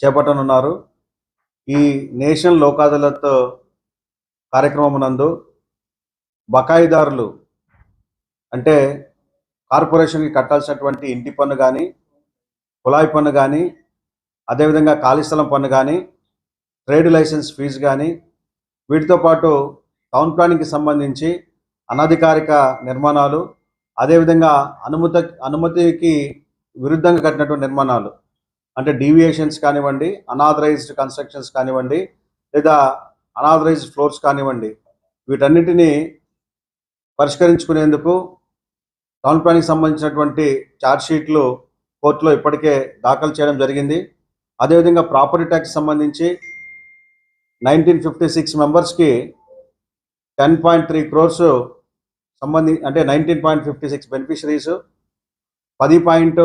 చేపట్టనున్నారు. ఈ నేషనల్ లోకాదాలత్ కార్యక్రమమునందు నందు బకాయిదారులు అంటే కార్పొరేషన్కి కట్టాల్సినటువంటి ఇంటి పన్ను కానీ కుళాయి పన్ను కానీ అదేవిధంగా ఖాళీ స్థలం పన్ను కానీ ట్రేడ్ లైసెన్స్ ఫీజు కానీ వీటితో పాటు టౌన్ ప్లానింగ్కి సంబంధించి అనధికారిక నిర్మాణాలు అదేవిధంగా అనుమతి అనుమతికి విరుద్ధంగా కట్టినటువంటి నిర్మాణాలు. అంటే డీవియేషన్స్ కానివ్వండి అనాథరైజ్డ్ కన్స్ట్రక్షన్స్ కానివ్వండి లేదా అనాథరైజ్డ్ ఫ్లోర్స్ కానివ్వండి వీటన్నిటినీ పరిష్కరించుకునేందుకు టౌన్ ప్లానింగ్ సంబంధించినటువంటి ఛార్జ్ షీట్లు కోర్టులో ఇప్పటికే దాఖలు చేయడం జరిగింది. అదేవిధంగా ప్రాపర్టీ ట్యాక్స్ సంబంధించి నైన్టీన్ ఫిఫ్టీ సిక్స్ మెంబర్స్కి టెన్ పాయింట్ త్రీ క్రోర్స్ సంబంధి అంటే nineteen point fifty six beneficiaries పది పాయింట్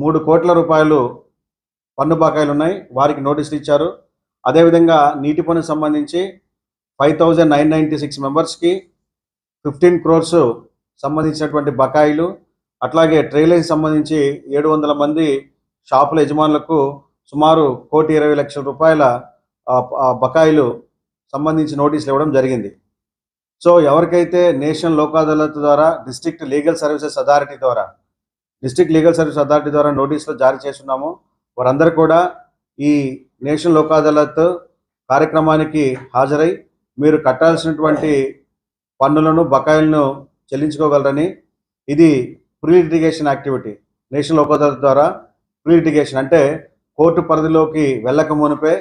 మూడు కోట్ల రూపాయలు పన్ను బకాయిలు ఉన్నాయి వారికి నోటీసులు ఇచ్చారు. అదేవిధంగా నీటి పన్ను సంబంధించి five thousand nine ninety six మెంబర్స్కి ఫిఫ్టీన్ క్రోర్స్ సంబంధించినటువంటి బకాయిలు అట్లాగే ట్రైలైన్ సంబంధించి ఏడు వందల మంది షాపుల యజమానులకు సుమారు కోటి ఇరవై లక్షల రూపాయల బకాయిలు సంబంధించి నోటీసులు ఇవ్వడం జరిగింది. సో ఎవరికైతే నేషనల్ లోక్ అదాలత్ ద్వారా డిస్ట్రిక్ట్ లీగల్ సర్వీసెస్ అథారిటీ ద్వారా డిస్టిక్ లీగల్ సర్వీస్ అథారిటీ ద్వారా నోటీసులు జారీ చేస్తున్నాము. వారందరూ కూడా ఈ నేషనల్ లోక్ అదాలత్ కార్యక్రమానికి హాజరై మీరు కట్టాల్సినటువంటి పన్నులను బకాయిలను చెల్లించుకోగలరని ఇది pre litigation activity. National Lok Adalat ద్వారా ప్రీ లిటిగేషన్ అంటే కోర్టు పరిధిలోకి వెళ్ళక మునిపే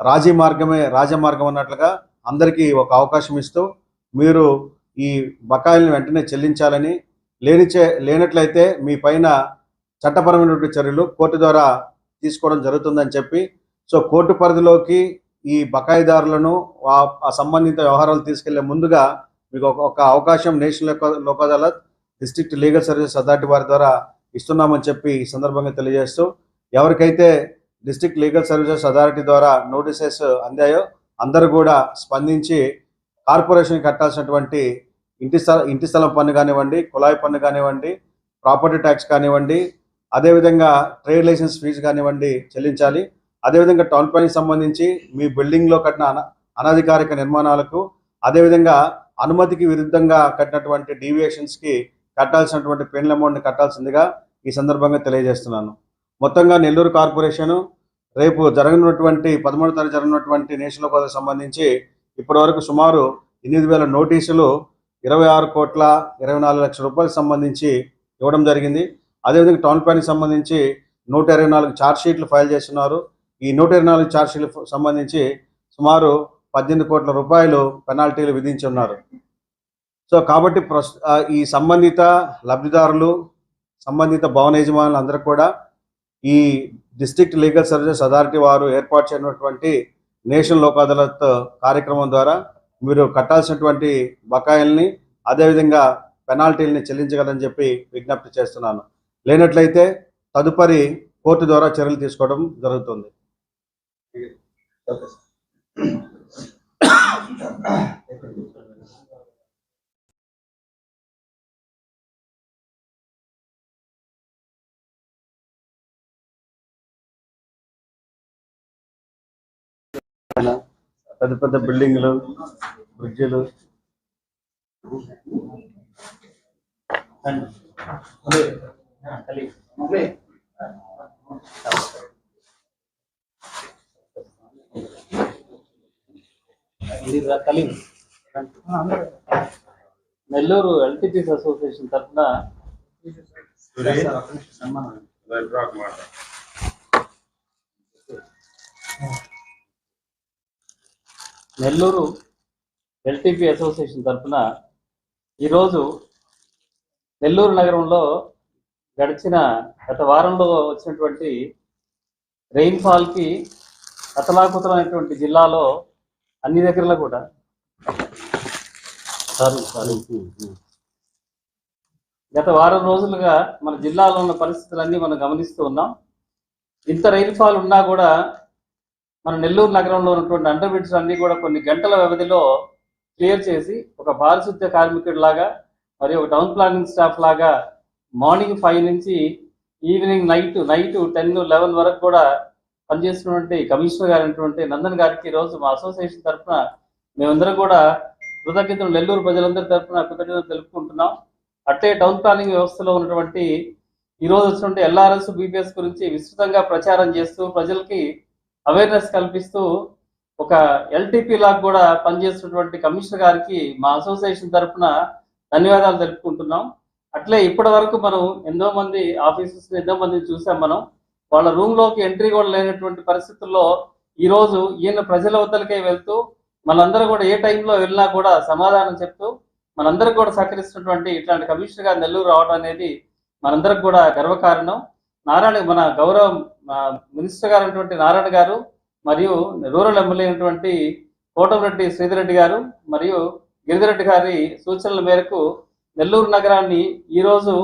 రాజీ మార్గమే రాజమార్గం అన్నట్లుగా అందరికీ ఒక అవకాశం ఇస్తూ మీరు ఈ బకాయిలను వెంటనే చెల్లించాలని లేనిచే లేనట్లయితే మీ పైన చట్టపరమైనటువంటి చర్యలు కోర్టు ద్వారా తీసుకోవడం జరుగుతుందని చెప్పి సో కోర్టు పరిధిలోకి ఈ బకాయిదారులను ఆ- సంబంధిత వ్యవహారాలు తీసుకెళ్ళే ముందుగా మీకు ఒక అవకాశం national Lok- Lok Adalat district legal services authority వారి ద్వారా ఇస్తున్నామని చెప్పి ఈ సందర్భంగా తెలియజేస్తూ ఎవరికైతే డిస్ట్రిక్ట్ లీగల్ సర్వీసెస్ అథారిటీ ద్వారా నోటీసెస్ అందాయో అందరూ కూడా స్పందించి కార్పొరేషన్ కట్టాల్సినటువంటి ఇంటి స్థల ఇంటి స్థలం పన్ను కానివ్వండి కుళాయి పన్ను కానివ్వండి ప్రాపర్టీ ట్యాక్స్ కానివ్వండి అదేవిధంగా ట్రేడ్ లైసెన్స్ ఫీజు కానివ్వండి చెల్లించాలి. అదేవిధంగా టౌన్ ప్లానింగ్ సంబంధించి మీ బిల్డింగ్లో కట్టిన అన అనధికారిక నిర్మాణాలకు అదేవిధంగా అనుమతికి విరుద్ధంగా కట్టినటువంటి డీవియేషన్స్కి కట్టాల్సినటువంటి పెన్ల అమౌంట్ని కట్టాల్సిందిగా ఈ సందర్భంగా తెలియజేస్తున్నాను. మొత్తంగా నెల్లూరు కార్పొరేషను రేపు జరగనున్నటువంటి పదమూడు తారీఖు జరగనున్నటువంటి నేషనల్ కోదకు సంబంధించి ఇప్పటివరకు సుమారు ఎనిమిది వేల నోటీసులు ఇరవై ఆరు కోట్ల ఇరవై నాలుగు లక్షల రూపాయలకు సంబంధించి ఇవ్వడం జరిగింది. అదేవిధంగా టౌన్ ప్లాన్కి సంబంధించి నూట ఇరవై నాలుగు ఛార్జ్ షీట్లు ఫైల్ చేస్తున్నారు. ఈ నూట ఇరవై నాలుగు ఛార్జ్ షీట్లు సంబంధించి సుమారు పద్దెనిమిది కోట్ల రూపాయలు పెనాల్టీలు విధించి ఉన్నారు. సో కాబట్టి ఈ సంబంధిత లబ్ధిదారులు సంబంధిత భవన యజమానులు అందరూ కూడా ఈ డిస్ట్రిక్ట్ లీగల్ సర్వీసెస్ అథారిటీ వారు ఏర్పాటు చేయనటువంటి నేషనల్ లోక్ అదాలత్ కార్యక్రమం ద్వారా మీరు కట్టాల్సినటువంటి బకాయిల్ని అదేవిధంగా పెనాల్టీల్ని చెల్లించగలని చెప్పి విజ్ఞప్తి చేస్తున్నాను. లేనట్లయితే తదుపరి కోర్టు ద్వారా చర్యలు తీసుకోవడం జరుగుతుంది. పెద్ద పెద్ద బిల్డింగ్లు బ్రిడ్జిలు. నెల్లూరు ఎల్టీపీస్ అసోసియేషన్ తరఫున నెల్లూరు ఎల్టీపీ అసోసియేషన్ తరఫున ఈరోజు నెల్లూరు నగరంలో గడిచిన గత వారంలో వచ్చినటువంటి రెయిన్ఫాల్కి అతలాకుతలమైనటువంటి జిల్లాలో అన్ని దగ్గరలో కూడా సారీ సారీ గత వారం రోజులుగా మన జిల్లాలో ఉన్న పరిస్థితులన్నీ మనం గమనిస్తూ ఉన్నాం. ఇంత రైన్ఫాల్ ఉన్నా కూడా మన నెల్లూరు నగరంలో ఉన్నటువంటి అండర్ బ్రిడ్జ్ అన్ని కూడా కొన్ని గంటల వ్యవధిలో క్లియర్ చేసి ఒక పారిశుద్ధ్య కార్మికుడి లాగా మరియు ఒక టౌన్ ప్లానింగ్ స్టాఫ్ లాగా మార్నింగ్ ఫైవ్ నుంచి evening night night ten eleven వరకు కూడా పనిచేస్తున్నటువంటి కమిషనర్ గారైనటువంటి నందన్ గారికి ఈరోజు రోజు మా అసోసియేషన్ తరఫున మేమందరం కూడా కృతజ్ఞతలు నెల్లూరు ప్రజలందరి తరఫున కృతజ్ఞతలు తెలుపుకుంటున్నాం. అట్టే టౌన్ ప్లానింగ్ వ్యవస్థలో ఉన్నటువంటి ఈ రోజు వచ్చినటువంటి ఎల్ఆర్ఎస్ బీపీఎస్ గురించి విస్తృతంగా ప్రచారం చేస్తూ ప్రజలకి అవేర్నెస్ కల్పిస్తూ ఒక ఎల్టీపీ లాగా కూడా పనిచేస్తున్నటువంటి కమిషనర్ గారికి మా అసోసియేషన్ తరఫున ధన్యవాదాలు తెలుపుకుంటున్నాం. అట్లే ఇప్పటి వరకు మనం ఎంతో మంది ఆఫీసర్స్ ఎంతో మందిని చూసాం మనం. వాళ్ళ రూమ్లోకి ఎంట్రీ కూడా లేనటువంటి పరిస్థితుల్లో ఈ రోజు ఈయన ప్రజల వద్దలకే వెళ్తూ మనందరూ కూడా ఏ టైంలో వెళ్ళినా కూడా సమాధానం చెప్తూ మనందరికి కూడా సహకరిస్తున్నటువంటి ఇట్లాంటి కమిషనర్ గారు నెల్లూరు రావడం అనేది మనందరికి కూడా గర్వకారణం. నారాయణ మన గౌరవం మినిస్టర్ గారు అయినటువంటి నారాయణ గారు మరియు రూరల్ ఎమ్మెల్యే అయినటువంటి కోటమిరెడ్డి శ్రీధర్ రెడ్డి గారు మరియు గిరిధిరెడ్డి గారి సూచనల మేరకు నెల్లూరు నగరాన్ని ఈ రోజు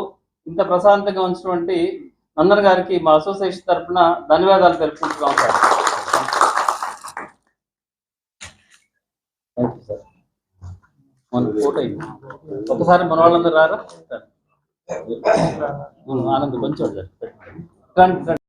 ఇంత ప్రశాంతంగా ఉంచినటువంటి నందన్ గారికి మా అసోసియేషన్ తరఫున ధన్యవాదాలు తెలుపుకుంటున్నాం సార్. మన ఫోటో ఒకసారి మన వాళ్ళందరూ రారా? ఆనంద్ కొంచెం రండి,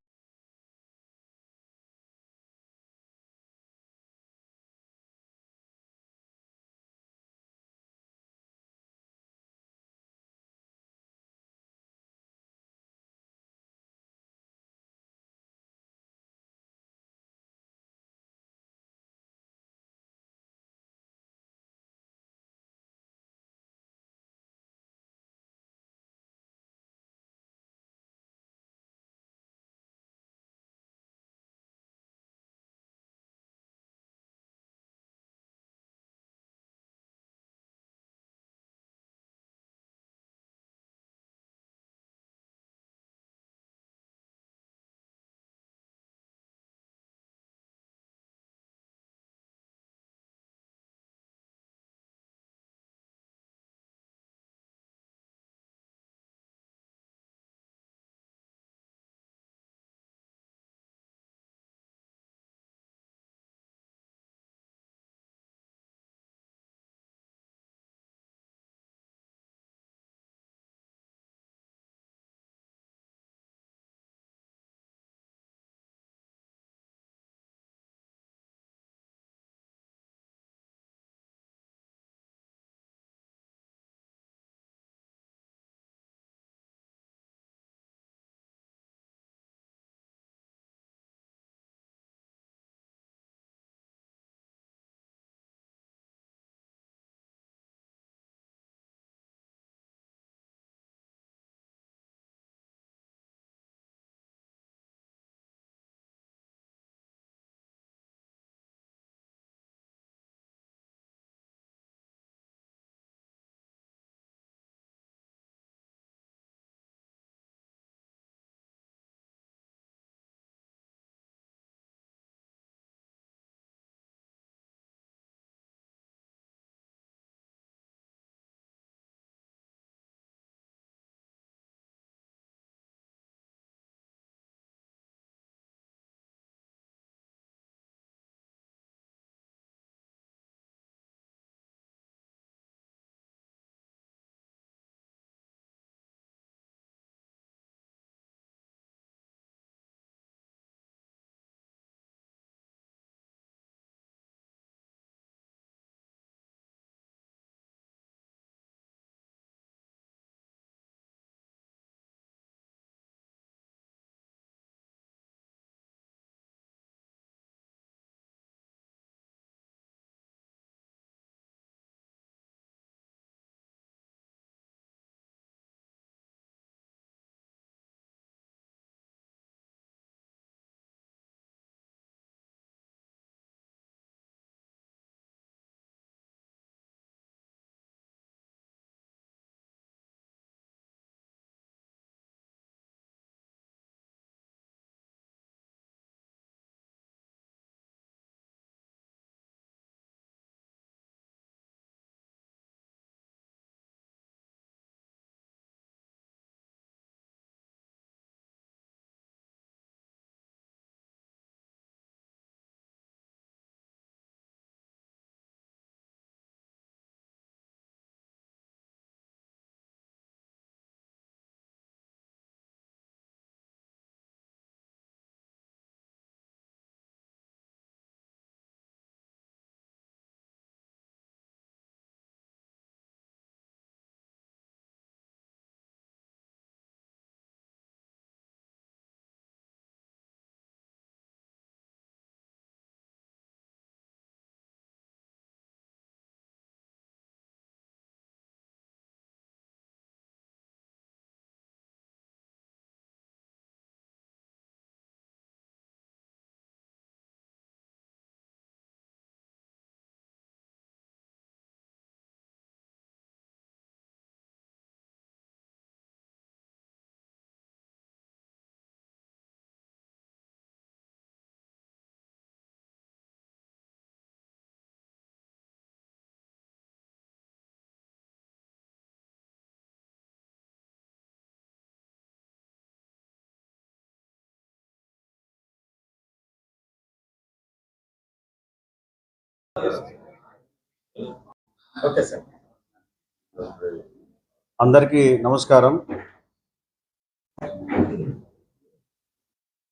అందరికీ నమస్కారం.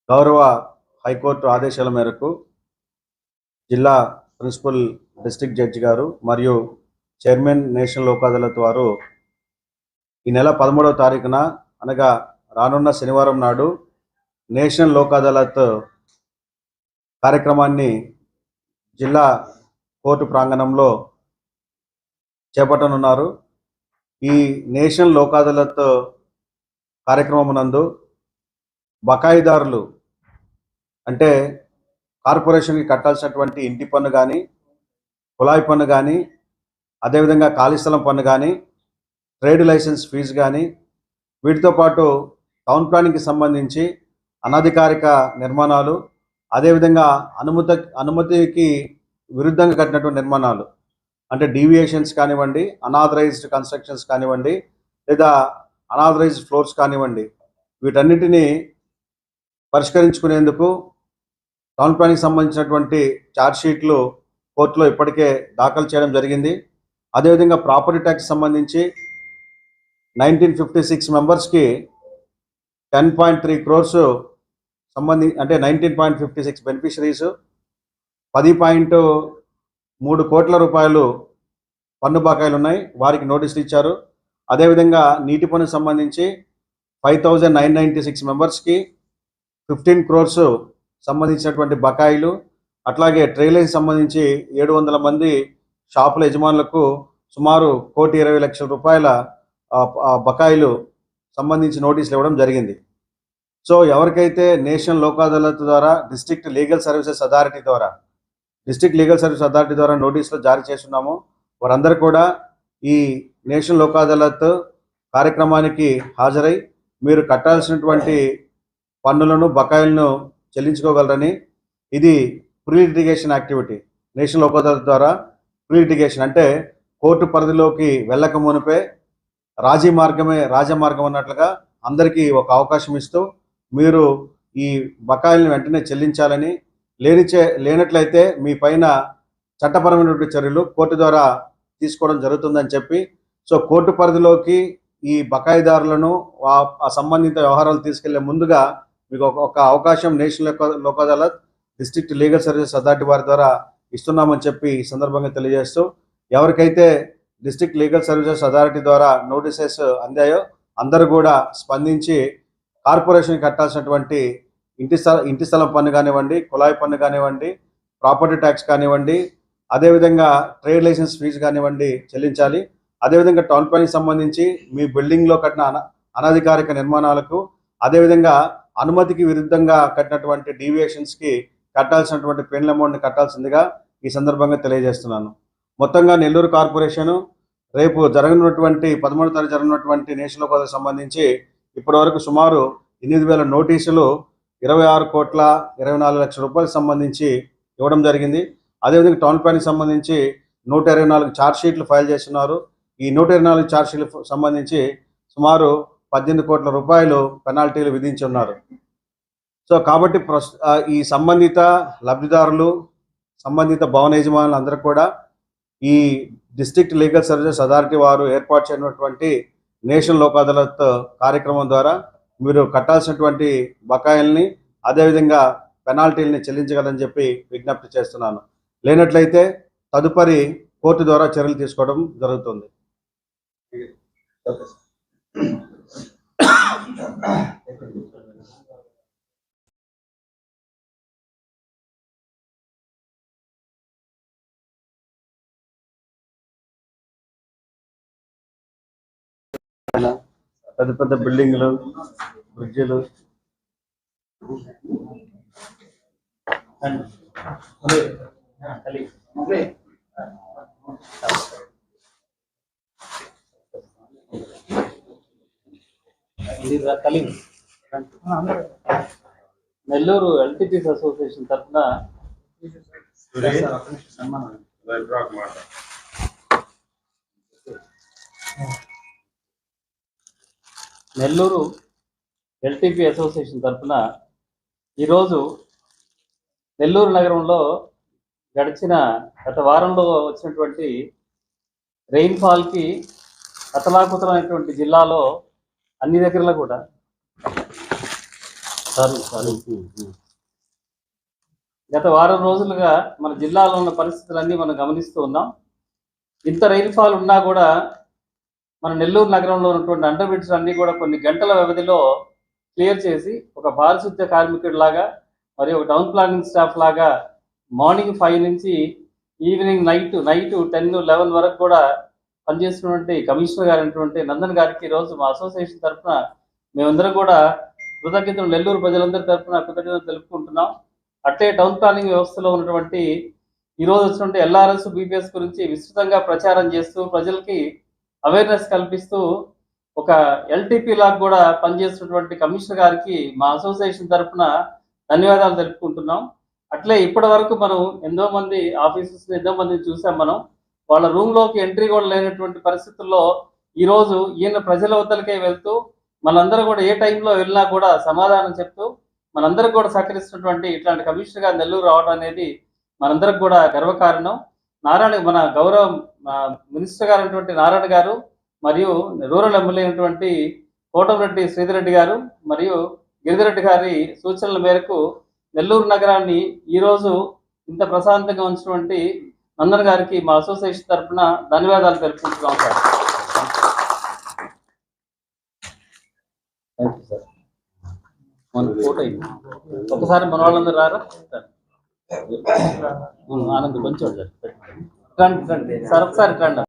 గౌరవ హైకోర్టు ఆదేశాల మేరకు జిల్లా ప్రిన్సిపల్ డిస్ట్రిక్ట్ జడ్జి గారు మరియు చైర్మన్ నేషనల్ లోక్ అదాలత్ వారు ఈ నెల పదమూడవ తారీఖున అనగా రానున్న శనివారం నాడు నేషనల్ లోక్ అదాలత్ కార్యక్రమాన్ని జిల్లా కోర్టు ప్రాంగణంలో చేపట్టనున్నారు. ఈ నేషనల్ లోక్ అదాలత్ కార్యక్రమం నందు బకాయిదారులు అంటే కార్పొరేషన్కి కట్టాల్సినటువంటి ఇంటి పన్ను కానీ కుళాయి పన్ను కానీ అదేవిధంగా ఖాళీ స్థలం పన్ను కానీ ట్రేడ్ లైసెన్స్ ఫీజు కానీ వీటితో పాటు టౌన్ ప్లానింగ్కి సంబంధించి అనధికారిక నిర్మాణాలు అదేవిధంగా అనుమతి అనుమతికి విరుద్ధంగా కట్టినటువంటి నిర్మాణాలు. అంటే డీవియేషన్స్ కానివ్వండి అనాథరైజ్డ్ కన్స్ట్రక్షన్స్ కానివ్వండి లేదా అనాథరైజ్డ్ ఫ్లోర్స్ కానివ్వండి వీటన్నిటినీ పరిష్కరించుకునేందుకు టౌన్ ప్లానింగ్ సంబంధించినటువంటి ఛార్జ్షీట్లు కోర్టులో ఇప్పటికే దాఖలు చేయడం జరిగింది. అదేవిధంగా ప్రాపర్టీ ట్యాక్స్ సంబంధించి నైన్టీన్ ఫిఫ్టీ సిక్స్ మెంబర్స్కి టెన్ పాయింట్ త్రీ క్రోర్స్ సంబంధి అంటే nineteen point fifty six beneficiaries పది పాయింట్ మూడు కోట్ల రూపాయలు పన్ను బకాయిలు ఉన్నాయి వారికి నోటీసులు ఇచ్చారు. అదేవిధంగా నీటి పన్ను సంబంధించి five thousand nine ninety six మెంబర్స్కి ఫిఫ్టీన్ క్రోర్స్ సంబంధించినటువంటి బకాయిలు అట్లాగే ట్రైలర్కి సంబంధించి ఏడు వందల మంది షాపుల యజమానులకు సుమారు కోటి ఇరవై లక్షల రూపాయల బకాయిలు సంబంధించి నోటీసులు ఇవ్వడం జరిగింది. సో ఎవరికైతే నేషనల్ లోక్ అదాలత్ ద్వారా డిస్ట్రిక్ట్ లీగల్ సర్వీసెస్ అథారిటీ ద్వారా డిస్టిక్ లీగల్ సర్వీస్ అథారిటీ ద్వారా నోటీసులు జారీ చేస్తున్నాము. వారందరూ కూడా ఈ నేషనల్ లోక్ అదాలత్ కార్యక్రమానికి హాజరై మీరు కట్టాల్సినటువంటి పన్నులను బకాయిలను చెల్లించుకోగలరని. ఇది pre litigation activity. National Lok Adalat ద్వారా ప్రీ లిటిగేషన్ అంటే కోర్టు పరిధిలోకి వెళ్ళక మునిపే రాజీ మార్గమే రాజమార్గం అన్నట్లుగా అందరికీ ఒక అవకాశం ఇస్తూ మీరు ఈ బకాయిలను వెంటనే చెల్లించాలని లేనిచే లేనట్లయితే మీ పైన చట్టపరమైనటువంటి చర్యలు కోర్టు ద్వారా తీసుకోవడం జరుగుతుందని చెప్పి సో కోర్టు పరిధిలోకి ఈ బకాయిదారులను ఆ- సంబంధిత వ్యవహారాలు తీసుకెళ్ళే ముందుగా మీకు ఒక అవకాశం national Lok- Lok Adalat district legal services authority వారి ద్వారా ఇస్తున్నామని చెప్పి ఈ సందర్భంగా తెలియజేస్తూ ఎవరికైతే డిస్ట్రిక్ట్ లీగల్ సర్వీసెస్ అథారిటీ ద్వారా నోటీసెస్ అందాయో అందరూ కూడా స్పందించి కార్పొరేషన్ కట్టాల్సినటువంటి ఇంటి స్థల ఇంటి స్థలం పన్ను కానివ్వండి కుళాయి పన్ను కానివ్వండి ప్రాపర్టీ ట్యాక్స్ కానివ్వండి అదేవిధంగా ట్రేడ్ లైసెన్స్ ఫీజు కానివ్వండి చెల్లించాలి. అదేవిధంగా టౌన్ ప్లానింగ్ సంబంధించి మీ బిల్డింగ్లో కట్టిన అన అనధికారిక నిర్మాణాలకు అదేవిధంగా అనుమతికి విరుద్ధంగా కట్టినటువంటి డీవియేషన్స్కి కట్టాల్సినటువంటి పెన్ల అమౌంట్ని కట్టాల్సిందిగా ఈ సందర్భంగా తెలియజేస్తున్నాను. మొత్తంగా నెల్లూరు కార్పొరేషను రేపు జరగనున్నటువంటి పదమూడు తారీఖు జరగనున్నటువంటి నేషనల్ కోదకు సంబంధించి ఇప్పటివరకు సుమారు ఎనిమిది వేల నోటీసులు ఇరవై ఆరు కోట్ల ఇరవై నాలుగు లక్షల రూపాయలకు సంబంధించి ఇవ్వడం జరిగింది. అదేవిధంగా టౌన్ ప్లాన్కి సంబంధించి నూట ఇరవై నాలుగు ఛార్జ్ షీట్లు ఫైల్ చేస్తున్నారు. ఈ నూట ఇరవై నాలుగు ఛార్జ్ షీట్లు సంబంధించి సుమారు పద్దెనిమిది కోట్ల రూపాయలు పెనాల్టీలు విధించి ఉన్నారు. సో కాబట్టి ఈ సంబంధిత లబ్ధిదారులు సంబంధిత భవన యజమానులు అందరూ కూడా ఈ డిస్ట్రిక్ట్ లీగల్ సర్వీసెస్ అథారిటీ వారు ఏర్పాటు చేయనటువంటి నేషనల్ లోక్ అదాలత్ కార్యక్రమం ద్వారా మీరు కట్టాల్సినటువంటి బకాయిల్ని అదేవిధంగా పెనాల్టీల్ని చెల్లించగలని చెప్పి విజ్ఞప్తి చేస్తున్నాను. లేనట్లయితే తదుపరి కోర్టు ద్వారా చర్యలు తీసుకోవడం జరుగుతుంది. పెద్ద పెద్ద బిల్డింగ్లు బ్రిడ్జిలు. నెల్లూరు ఎల్టీపీస్ అసోసియేషన్ తరఫున నెల్లూరు ఎల్టీపీ అసోసియేషన్ తరఫున ఈరోజు నెల్లూరు నగరంలో గడిచిన గత వారంలో వచ్చినటువంటి రెయిన్ఫాల్కి అతలాకుతలమైనటువంటి జిల్లాలో అన్ని దగ్గరలో కూడా సారీ సారీ. గత వారం రోజులుగా మన జిల్లాలో ఉన్న పరిస్థితులన్నీ మనం గమనిస్తూ ఉన్నాం. ఇంత రైన్ఫాల్ ఉన్నా కూడా మన నెల్లూరు నగరంలో ఉన్నటువంటి అండర్ బ్రిడ్జ్ అన్ని కూడా కొన్ని గంటల వ్యవధిలో క్లియర్ చేసి ఒక పారిశుద్ధ్య కార్మికుడిలాగా మరియు ఒక టౌన్ ప్లానింగ్ స్టాఫ్ లాగా మార్నింగ్ ఫైవ్ నుంచి evening night night ten eleven వరకు కూడా పనిచేస్తున్నటువంటి కమిషనర్ గారు అయినటువంటి నందన్ గారికి ఈరోజు మా అసోసియేషన్ తరఫున మేమందరం కూడా కృతజ్ఞతలు నెల్లూరు ప్రజలందరి తరఫున కృతజ్ఞతలు తెలుపుకుంటున్నాం. అట్టే టౌన్ ప్లానింగ్ వ్యవస్థలో ఉన్నటువంటి ఈ రోజు వచ్చినటువంటి ఎల్ఆర్ఎస్ బీపీఎస్ గురించి విస్తృతంగా ప్రచారం చేస్తూ ప్రజలకి అవేర్నెస్ కల్పిస్తూ ఒక ఎల్టీపీ లాగా కూడా పనిచేస్తున్నటువంటి కమిషనర్ గారికి మా అసోసియేషన్ తరఫున ధన్యవాదాలు తెలుపుకుంటున్నాం. అట్లే ఇప్పటి వరకు మనం ఎంతో మంది ఆఫీసర్స్ ఎంతో మందిని చూసాం మనం. వాళ్ళ రూమ్లోకి ఎంట్రీ కూడా లేనటువంటి పరిస్థితుల్లో ఈ రోజు ఈయన ప్రజల వద్దలకే వెళ్తూ మనందరూ కూడా ఏ టైంలో వెళ్ళినా కూడా సమాధానం చెప్తూ మనందరికి కూడా సహకరిస్తున్నటువంటి ఇట్లాంటి కమిషనర్ గారు నెల్లూరు రావడం అనేది మనందరికి కూడా గర్వకారణం. నారాయణ మన గౌరవ మినిస్టర్ గారు అయినటువంటి నారాయణ గారు మరియు రూరల్ ఎమ్మెల్యే అయినటువంటి కోటమిరెడ్డి శ్రీధరెడ్డి గారు మరియు గిరిధిరెడ్డి గారి సూచనల మేరకు నెల్లూరు నగరాన్ని ఈరోజు ఇంత ప్రశాంతంగా ఉంచినటువంటి నందన్ గారికి మా అసోసియేషన్ తరఫున ధన్యవాదాలు తెలుపుకుంటున్నాం సార్. థ్యాంక్ యూ సార్ మన ఫోటో ఇవ్వు. ఒకసారి మన వాళ్ళందరూ రారా? ఆనంద్ కొంచెం సార్ రండి రండి సార్ ఒకసారి రండి